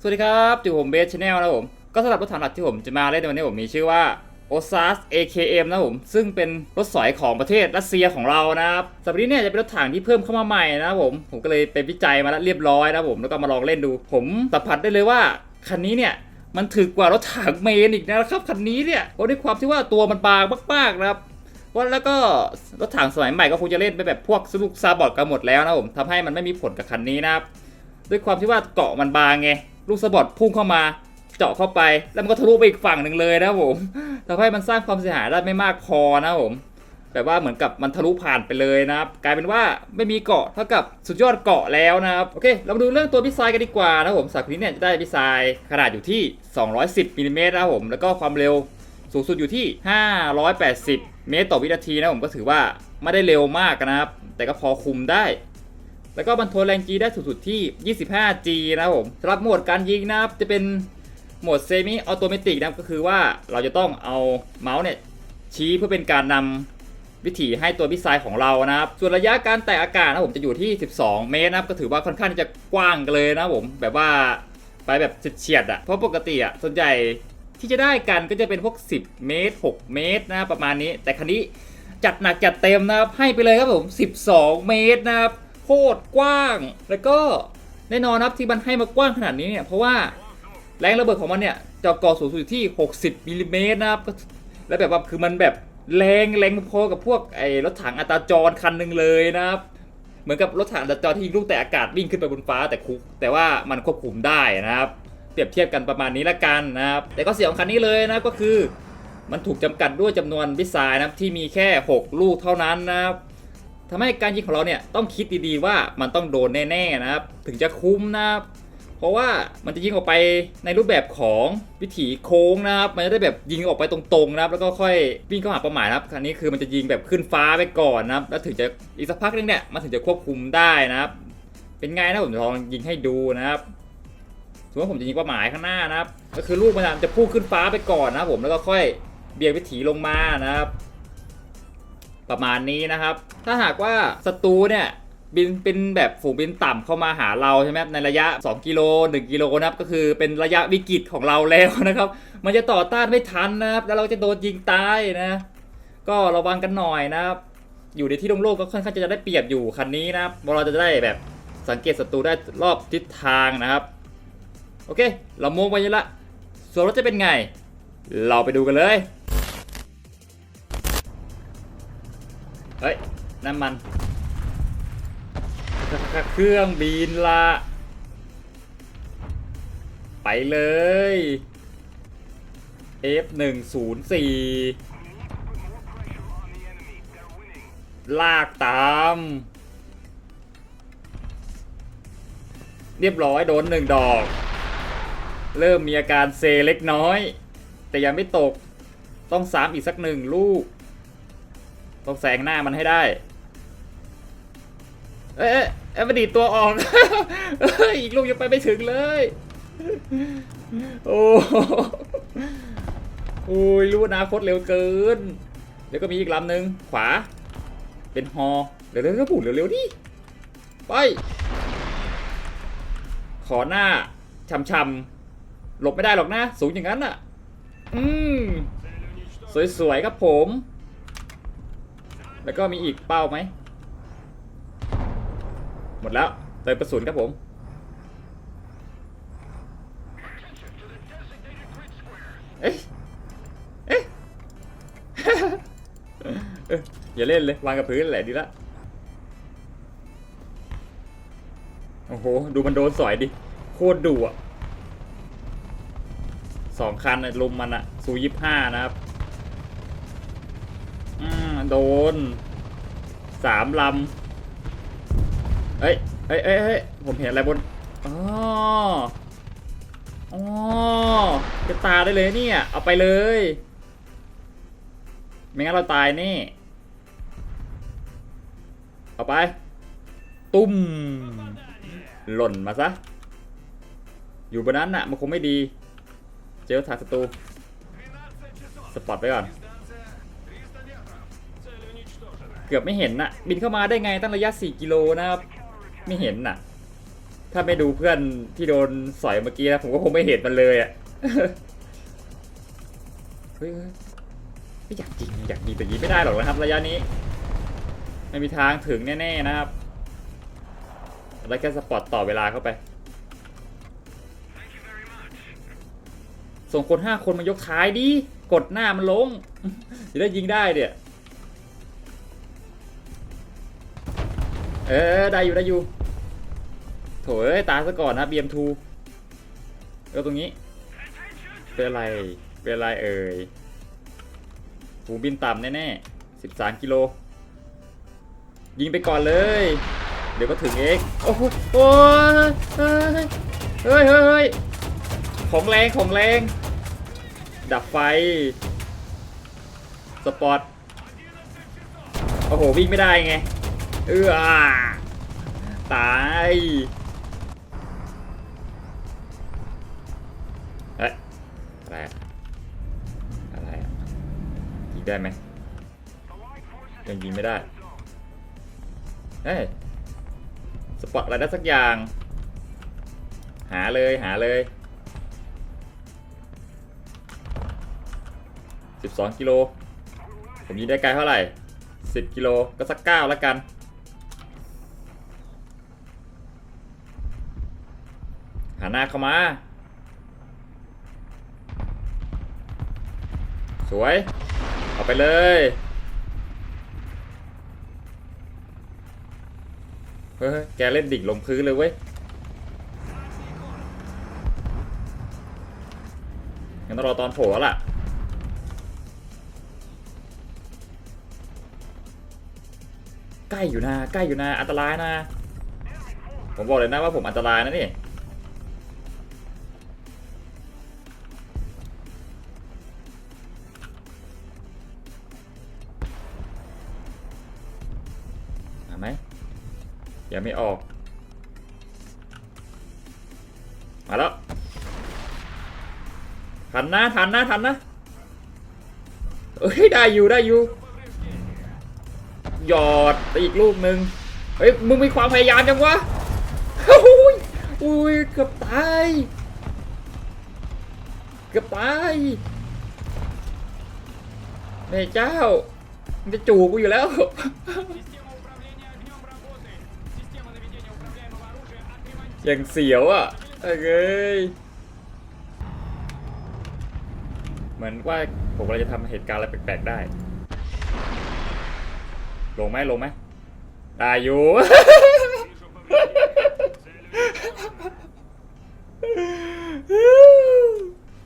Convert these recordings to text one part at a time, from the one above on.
สวัสดีครับอยู่ผมเบสชาแนลนะผม ก็สำหรับรถถังหลักที่ผมจะมาเล่นในวันนี้ผมมีชื่อว่า o s a s AKM นะครับผม ซึ่งเป็นรถสอยของประเทศรัสเซียของเรานะครับสำหรับนี้เนี่ยจะเป็นรถถังที่เพิ่มเข้ามาใหม่นะผม ผมก็เลยไปวิจัยมาแล้วเรียบร้อยนะผม แล้วก็มาลองเล่นดู ผมสัมผัสได้เลยว่าคันนี้เนี่ยมันถึกกว่ารถถังเมนอีกนะครับคันนี้เนี่ยเพราะด้วยความที่ว่าตัวมันบางมากๆนะครับว่าแล้วก็รถถังสมัยใหม่ก็คงจะเล่นไปแบบพวกสนุกซาบอร์ดกันหมดแล้วนะผมทำให้มันไม่มีผลกับคันนี้นะครับด้วยความที่ว่าเกาะมันบางไง ลูกสปอร์ตพุ่งเข้ามาเจาะเข้าไป แล้วมันก็ทะลุไปอีกฝั่งหนึ่งเลยนะผมทำให้มันสร้างความเสียหายได้ไม่มากพอนะผมแบบว่าเหมือนกับมันทะลุผ่านไปเลยนะครับ กลายเป็นว่าไม่มีเกาะเท่ากับสุดยอดเกาะแล้วนะครับ โอเค เรามาดูเรื่องตัวพิซไซกันดีกว่านะผมสักนี้เนี่ยจะได้พิซไซขนาดอยู่ที่ 210มิลลิเมตรนะผม แล้วก็ความเร็วสูงสุดอยู่ที่ 580 เมตรต่อวินาทีนะผมก็ถือว่าไม่ได้เร็วมากนะครับ แต่ก็พอคุมได้ แล้วก็บรรทนแรงจีได้สูงสุดที่ 25G นะครับผมสำหรับโหมดการยิงนะครับจะเป็นโหมดเซมิออโตเมติกนะครับก็คือว่าเราจะต้องเอาเมาส์เนี่ยชี้เพื่อเป็นการนำวิถีให้ตัวมิซล์ของเรานะครับ ส่วนระยะการแตะอากาศนะผมจะอยู่ที่ 12 เมตรนะครับ ก็ถือว่าค่อนข้างที่จะกว้างกันเลยนะครับผมแบบว่าไปแบบเฉียดๆอะ่ะ เพราะปกติอะ่ะส่วนใหญ่ที่จะได้กันก็จะเป็นพวก 10 เมตร 6 เมตรนะรประมาณนี้ แต่คันนี้จัดหนักจัดเต็มนะครับให้ไปเลยครับผม 12 เมตรนะครับ คตรกว้าง แล้วก็แน่นอนครับที่มันให้มากว้างขนาดนี้เนี่ยเพราะว่าแรงระเบิดของมันเนี่ยจอกอสูงสุดที่ 60มิลลิเมตรนะครับแล้วแบบว่าคือมันแบบแรงแรงพอกับพวกไอ้รถถังอัตราจรคันหนึ่งเลยนะครับเหมือนกับรถถังอัตราจรที่ยิงลูกแต่อากาศวิ่งขึ้นไปบนฟ้าแต่คุกแต่ว่ามันควบคุมได้นะครับเปรียบเทียบกันประมาณนี้ละกันนะครับแต่ก็เสียของคันนี้เลยนะก็คือ มันถูกจำกัดด้วยจำนวนมิสไซล์นะครับที่มีแค่ 6 ลูกเท่านั้นนะครับ ทำให้การยิงของเราเนี่ยต้องคิดดีๆว่ามันต้องโดนแน่ๆนะครับ ถึงจะคุ้มนะครับเพราะว่ามันจะยิงออกไปในรูปแบบของวิถีโค้งนะครับ มันจะได้แบบยิงออกไปตรงๆนะครับ แล้วก็ค่อยวิ่งเข้าหาเป้าหมายนะครับครั้นี้คือมันจะยิงแบบขึ้นฟ้าไปก่อนนะครับ แล้วถึงจะอีกสักพักนึงเนี่ยมันถึงจะควบคุมได้นะครับ เป็นไงนะผมจะลองยิงให้ดูนะครับสมมติว่าผมจะยิงเป้าหมายข้างหน้านะครับ ก็คือลูกมันจะพุ่งขึ้นฟ้าไปก่อนนะครับผมแล้วก็ค่อยเบี่ยงวิถีลงมานะครับ ประมาณนี้นะครับ ถ้าหากว่าศัตรูเนี่ยบินเป็นแบบฝูงบินต่ำเข้ามาหาเราใช่ไหมในระยะ 2 กิโล 1 กิโลนะครับก็คือเป็นระยะวิกฤตของเราแล้วนะครับ มันจะต่อต้านไม่ทันนะครับ แล้วเราจะโดนยิงตายนะ ก็ระวังกันหน่อยนะครับ อยู่ในที่โล่งๆก็ค่อนข้างจะได้เปรียบอยู่คันนี้นะครับเราะเราจะได้แบบสังเกตศัตรูได้รอบทิศทางนะครับ โอเค เราโมงไปเยอะละส่วนรถจะเป็นไง เราไปดูกันเลย เฮ้ยน้ำมัน เครื่องบินละ ไปเลย F104 ลากตาม เรียบร้อยโดนหนึ่งดอก เริ่มมีอาการเซเล็กน้อย แต่ยังไม่ตก ต้องสามอีกสักหนึ่งลูก ต้องแซงหน้ามันให้ได้ เอ๊ะเอ๊ะมันดีดตัวออก อีกลูกยังไปไม่ถึงเลย โอ้โหโอ้ยรู้อนาคตเร็วเกิน เดี๋ยวก็มีอีกลำหนึ่งขวา เป็นฮอเร็วๆเร็ปุ๊บเร็วๆดิไป ขอหน้าช่ำๆหลบไม่ได้หรอกนะ สูงอย่างนั้นอะ อืม สวยๆครับผม แล้วก็มีอีกเป้าไหม หมดแล้วเติมกระสุนครับผม เอ๊ะ เอ๊ะเอ้ยอย่าเล่นเลยวางกับพื้นแหละดีละ โอ้โห ดูมันโดนสอยดิ โคตรดุอะสองคันลุมมันอะซูยี่ห้านะครับ โดนสามลำเอ้ยเอ้ยเอ้ยเอ้ยผมเห็นอะไรบนอ๋ออ๋อจะตาได้เลยเนี่ย เอาไปเลย ไม่งั้นเราตายนี่ เอาไป ตุ้ม หล่นมาซะ อยู่บนนั้นน่ะ มันคงไม่ดี เจอถากศัตรู สปอตไว้ก่อน เกือบไม่เห็นนะบินเข้ามาได้ไงตั้งระยะ 4 กิโลนะครับไม่เห็นน่ะถ้าไม่ดูเพื่อนที่โดนสอยเมื่อกี้นะผมก็คงไม่เห็นมันเลยอะเฮ้ยเฮ้ยไม่อยากยิงอยากยิงแต่ยิงไม่ได้หรอกนะครับ ระยะนี้ ไม่มีทางถึงแน่ๆนะครับแล้วแค่สปอตต่อเวลาเข้าไปส่งคนห้าคนมายกท้ายดิ กดหน้ามันลงจะได้ยิงได้เดี๋ย เออได้อยู่ได้อยู่โถเอ้ยตายซะก่อนนะ BM2 เออตรงนี้ เป็นอะไร เป็นอะไรเอ่ยฝูงบินต่ำแน่ๆ13กิโล ยิงไปก่อนเลย เดี๋ยวก็ถึงเองโอ้โหโอ้ยเฮ้ยเฮ้ยเฮ้ยของแรงของแรง ดับไฟ สปอร์ตโอ้โห วิ่งไม่ได้ไง เอออ่าตายเอ๊ะอะไรอะไรอะยิงได้ไหมยังยิงไม่ได้เฮ้ยสปอตอะไรได้สักอย่าง หาเลยหาเลย12กิโลผมยิงได้ไกลเท่าไหร่ 10กิโลก็สัก9แล้วกัน หาหน้าเข้ามา สวย เอาไปเลยเฮ้ยแกเล่นดิ่งลงพื้นเลยเว้ยงั้นต้องรอตอนโผล่แล้วล่ะ ใกล้อยู่นะ ใกล้อยู่นะ อันตรายนะ ผมบอกเลยนะว่าผมอันตรายนะนี่ ยังไม่ออก มาแล้ว ทันนะทันนะทันนะเอ้ยได้อยู่ได้อยู่ หยอดไปอีกลูกหนึ่งเฮ้ยมึงมีความพยายามจังวะอุ้ยอุ้ยเกือบตายเกือบตายแม่เจ้ามันจะจูบกูอยู่แล้ว อย่างเสียวอะเอ้ยเหมือนว่าผมกำลังจะทำเหตุการณ์อะไรแปลกๆได้ ลงไหมลงไหมได้อยู่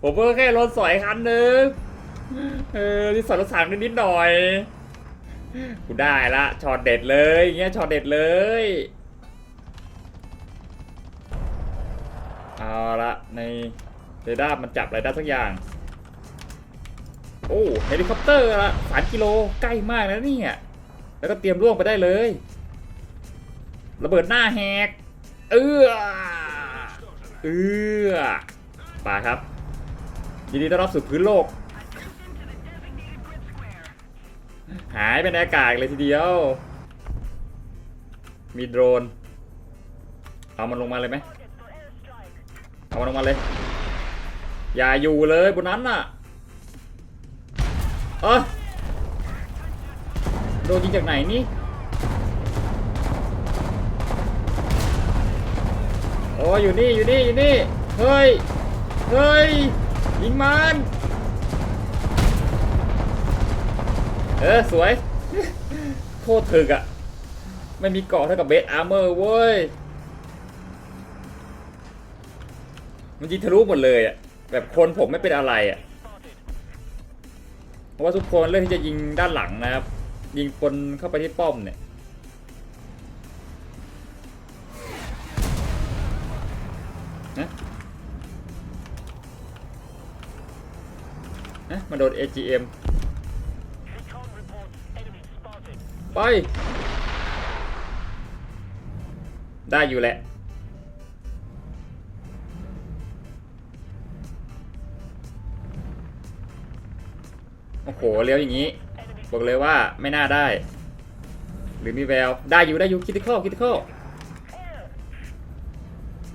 ผมเพิ่งแค่รถสอยคันหนึ่งเออที่สอยรถสามนิดๆหน่อย กูได้ละช็อตเด็ดเลยอย่างเงี้ยช็อตเด็ดเลย เอาละในเรดาร์มันจับอะไรได้สักอย่าง โอ้เฮลิคอปเตอร์ละสามกิโลใกล้มากนะเนี่ย แล้วก็เตรียมร่วงไปได้เลย ระเบิดหน้าแหก เอื้อเอื้อป่าครับ ยินดีต้อนรับสู่พื้นโลก หายไปในอากาศเลยทีเดียว มีโดรน เอามันลงมาเลยไหม เอามันลงมาเลย อย่าอยู่เลยบนนั้นน่ะ เออโดนยิงจากไหนนี่ โอ้อยู่นี่อยู่นี่อยู่นี่ เฮ้ย เฮ้ย ยิงมัน เออสวย โคตรถึกอะไม่มีเกาะเท่ากับเบสอาร์เมอร์เว้ย มันยิงทะลุหมดเลยอะแบบคนผมไม่เป็นอะไรอะเพราะว่าทุกคนเลือกที่จะยิงด้านหลังนะครับ ยิงคนเข้าไปที่ป้อมเนี่ยนะนะมาโดน AGM ไป ได้อยู่แหละ โอ้โหเลี้ยวอย่างนี้ บอกเลยว่าไม่น่าได้ หรือมีแวว ได้อยู่ได้อยู่คิดข้อลคิดข้อ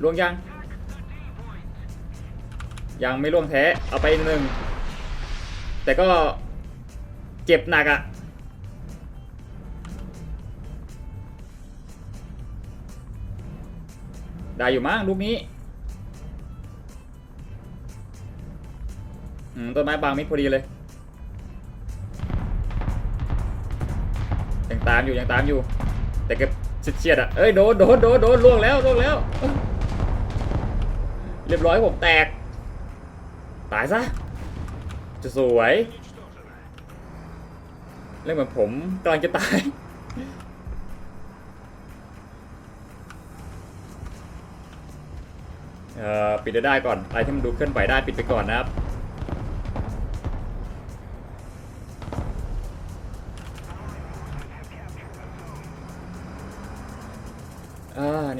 ล่วงยัง ยังไม่ล่วงแท้เอาไปหนึ่งแต่ก็เจ็บหนักอะ่ะได้อยู่มั้งลูกนี้ต้นไม้บางมิดพอดีเลย ตามอยู่ยังตามอยู่ แต่ก็เฉียดอะเอ้ยโดนโดนโดนโดนล่วงแล้วล่วงแล้ว เรียบร้อยผมแตก ตายซะจะสวยเรื่องเหมือนผมกำลังจะตายเอ่อปิดได้ก่อนอะไรที่มันดูเคลื่อนไหวได้ปิดไปก่อนนะครับ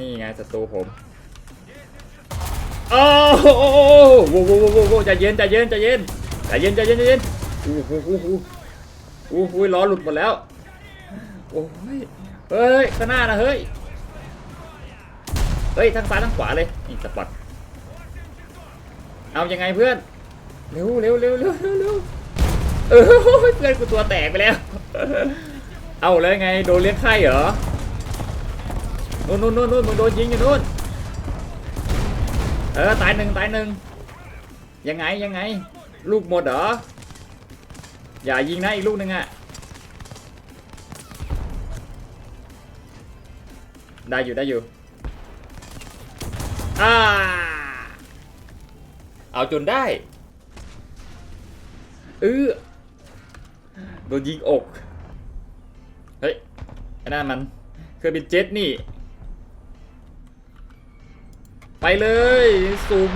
นี่ไงศัตรูผมโอ้โหโอ้โหโอ้โหโอ้โหใจเย็นใจเย็นใจเย็นใจเย็นใจเย็นใจเย็นโอ้โหโอ้โหโอ้โหล้อหลุดหมดแล้วโอ้ยเฮ้ยข้างหน้านะเฮ้ยเฮ้ยทั้งซ้ายทั้งขวาเลยนี่สปอตเอายังไงเพื่อนเร็วเร็วเร็วเร็วเร็วเร็วเออเพื่อนกูตัวแตกไปแล้ว เอาแล้วไงโดนเลี้ยงไข่เหรอ นู่นนู่นนู่นนู่นมึงโดนยิงอยู่นู่นเออตายหนึ่งตายหนึ่งยังไงยังไง ลูกหมดเหรอ อย่ายิงนะอีกลูกหนึ่งอะได้อยู่ได้อยู่อ่าเอาจนได้เออโดนยิงอก เฮ้ยไอ้นั่นมันเคยเป็นเจ็ตนี่ ไปเลยซุ่ม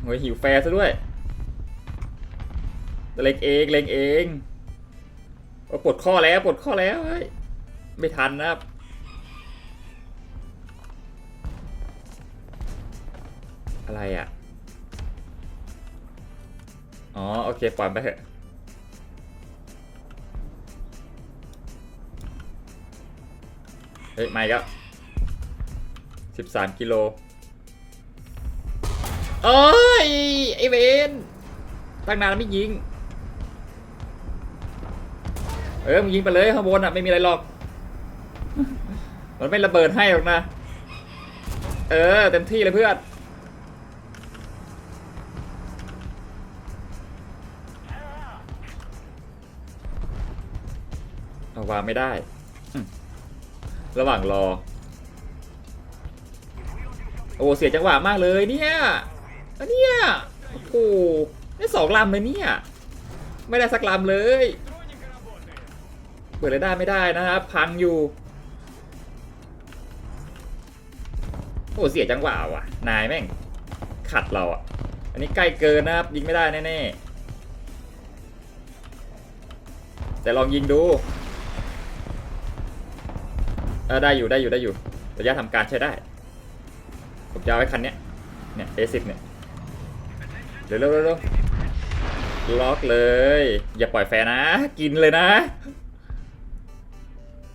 โหยหิวแฟร์ซะด้วยเล็งเองเล็งเองโอ้ปวดข้อแล้วปวดข้อแล้วเฮ้ยไม่ทันนะครับอะไรอะ อ๋อ โอเค ปล่อยไปเถอะ เฮ้ยไม่ก็สิบสามกิโลเอ้ยไอเวนตั้งนานแล้วไม่ยิง เออมึงยิงไปเลยข้างบนอะไม่มีอะไรหรอก มันไม่ระเบิดให้หรอกนะ เออเต็มที่เลยเพื่อนเอาวางไม่ได้ ระหว่างรอ โอ้เสียจังหวะมากเลยเนี่ยอันเนี้ยโอ้โหได้สองลำเลยเนี่ย ไม่ได้สักลำเลย เปิดเลยได้ไม่ได้นะครับ พังอยู่ โอ้เสียจังหวะว่ะ นายแม่ง ขัดเราอะ อันนี้ใกล้เกินนะครับ ยิงไม่ได้แน่ๆ แต่ลองยิงดู เออได้อยู่ได้อยู่ได้อยู่ ระยะทำการใช้ได้ ผมจะเอาไว้คันเนี้ย เนี่ยเอซิเนี่ย เร็วเร็วเร็วล็อกเลย อย่าปล่อยแฟนะ กินเลยนะ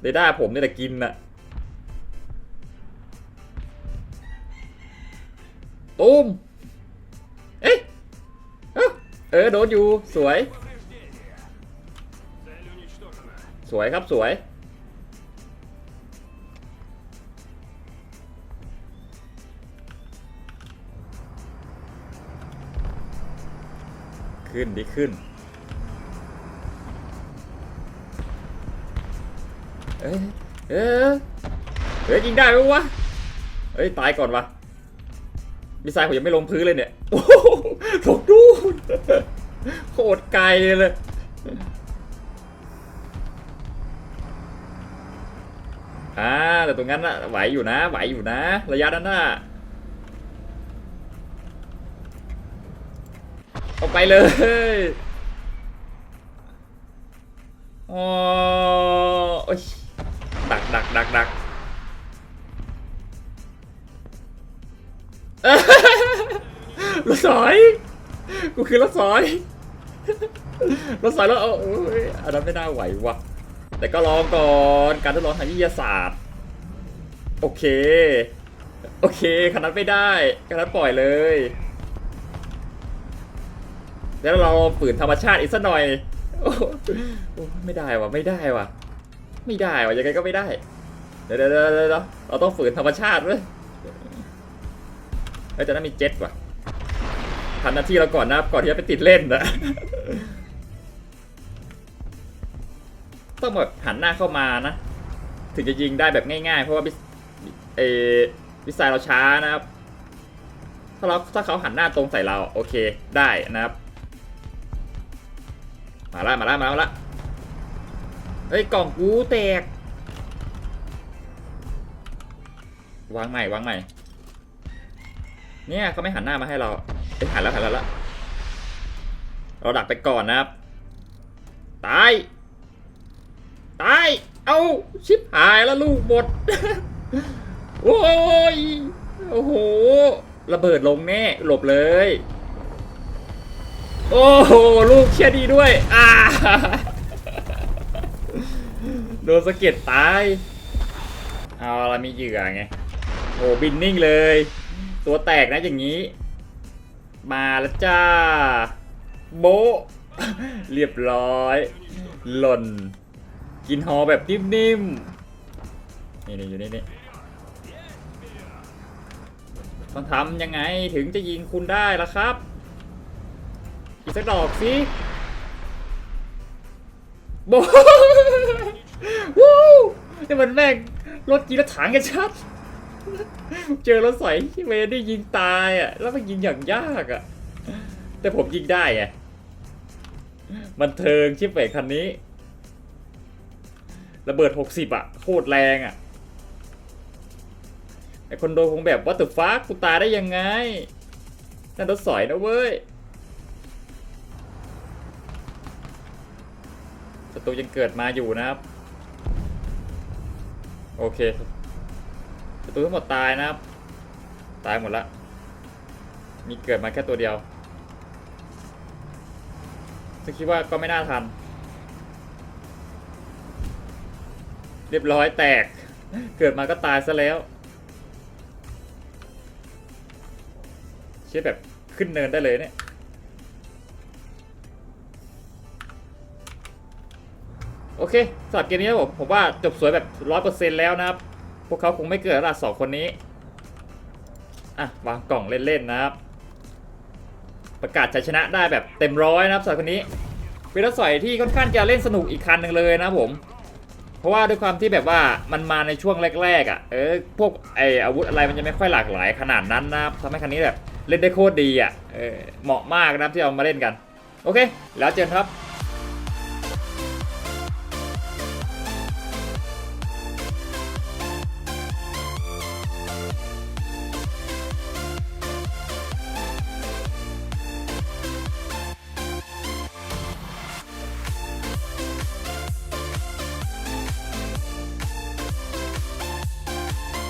เรด้าผมนี่แหละกินน่ะตุ้มเอ๊ะเออโดนอยู่สวย สวยครับสวย ขึ้นดิขึ้น เอ้ยเอ้ยเฮ้ยยิงได้ไหมวะ เฮ้ย ตายก่อนวะมิสไซล์ผมยังไม่ลงพื้นเลยเนี่ยโอ้โหถกดูโคตรไกลเลยอ่าแต่ตรงนั้นน่ะไหวอยู่นะ ไหวอยู่นะ ระยะนั้นน่ะเอา ไปเลยอ๋อโอ้ยดักดักดักดักรถสอย กูคือรถสอย รถสอยแล้วเอาโอ้ยอันนั้นไม่น่าไหวว่ะแต่ก็ลองก่อนการทดลองทางวิทยาศาสตร์ โอเค โอเคขนาดไม่ได้ขนาดปล่อยเลย แล้วเราฝืนธรรมชาติอีกสักหน่อยโอ้โหโอ้ไม่ได้ว่ะไม่ได้ว่ะ ไม่ได้ว่ะยังไงก็ไม่ได้ เดี๋ยวเดี๋ยวเดี๋ยวเราต้องฝืนธรรมชาติเว้ยเฮ้ยแต่นั้นมีเจ็ตว่ะทำหน้าที่เราก่อนนะก่อนที่จะไปติดเล่นนะต้องแบบหันหน้าเข้ามานะ ถึงจะยิงได้แบบง่ายๆ เพราะว่าบิสเออวิสัยเราช้านะครับ ถ้าเราถ้าเขาหันหน้าตรงใส่เราโอเคได้นะครับ มาละมาละมาละเฮ้ยกล่องกูแตก วางใหม่วางใหม่ เนี่ยเขาไม่หันหน้ามาให้เราเอ้ยหันแล้วหันแล้วละเราดักไปก่อนนะครับ ตาย ตาย เอาชิบหายแล้วลูกหมด โอ้ย โอ้โห ระเบิดลงแน่ หลบเลย โอ้โหลูกเชียดีด้วย อ่าโดนสะเก็ดตาย เอาละมีเหยื่อไงโอ้บินนิ่งเลย ตัวแตกนะอย่างนี้ มาแล้วจ้า โบเรียบร้อย หล่น กินฮอแบบนิ่มๆ นี่นี่อยู่นี่นี่ต้องทำยังไงถึงจะยิงคุณได้ล่ะครับ สักดอกสิโบวู้นี่มันแม่งรถกีรถถังกันชัด เจอรถสอยที่เวได้ยิงตายอะ แล้วมันยิงอย่างยากอะ แต่ผมยิงได้ไงมันเทิงชิปเปกคันนี้ ระเบิด 60 อะ โคตรแรงอะ ไอคนโดนคงแบบว่าตึฟ้ากูตายได้ยังไงนั่นรถสอยนะเว้ย ศัตรูยังเกิดมาอยู่นะครับ โอเคศัตรูทั้งหมดตายนะครับ ตายหมดละ มีเกิดมาแค่ตัวเดียวซึ่งคิดว่าก็ไม่น่าทัน เรียบร้อยแตก เกิดมาก็ตายซะแล้วเชื่อแบบขึ้นเนินได้เลยเนี่ย เคสำหรับเกมนี้ผมผมว่าจบสวยแบบร้อยเปอร์เซ็นต์แล้วนะครับ พวกเขาคงไม่เกิดละสองคนนี้ อะ วางกล่องเล่นๆนะครับ ประกาศชัยชนะได้แบบเต็มร้อยนะครับสำหรับคนนี้เป็นรถสอยที่ค่อนข้างจะเล่นสนุกอีกคันหนึ่งเลยนะผม เพราะว่าด้วยความที่แบบว่ามันมาในช่วงแรกๆอะเออพวกไออาวุธอะไรมันจะไม่ค่อยหลากหลายขนาดนั้นนะครับทำให้คันนี้แบบเล่นได้โคตรดีอะเออเหมาะมากนะครับที่เอามาเล่นกัน โอเค แล้วเจอกันครับ